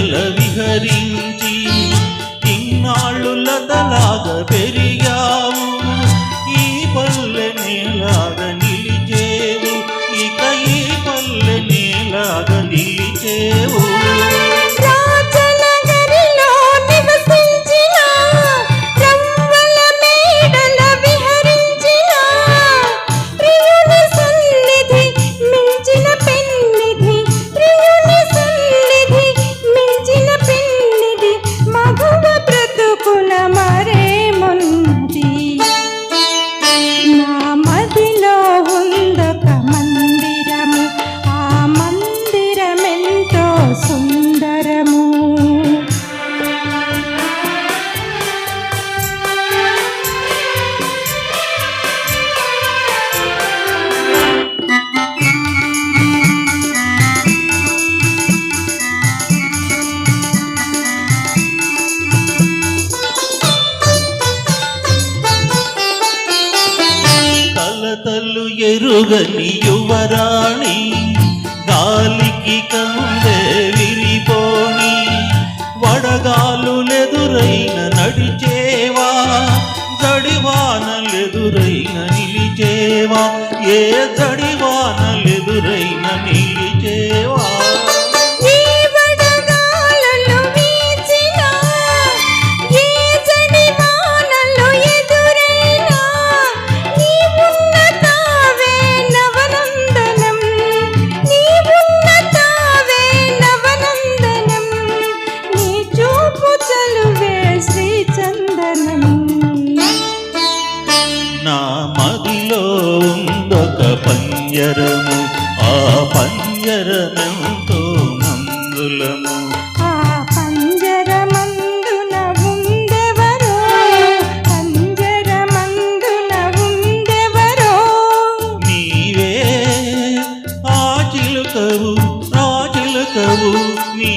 వెన్నెల విహరించి ఇన్నాళ్ళు లతలాగ పెరిగా. ఎరుగని యువరాణి గాలికి కందే విరిపోని వడగాలు వడగాలులెదురైన నడిచేవా జడివానలెదురైన నిలిచేవా ఏ జడి నా మదిలో ఉందొక పంజరము. ఆ పంజరముతో మందులము. ఆ పంజరమందున ఉండెవరో? పంజరమందున ఉండెవరో? నీవే ఆ చిలుకవు రాజులకవు నీ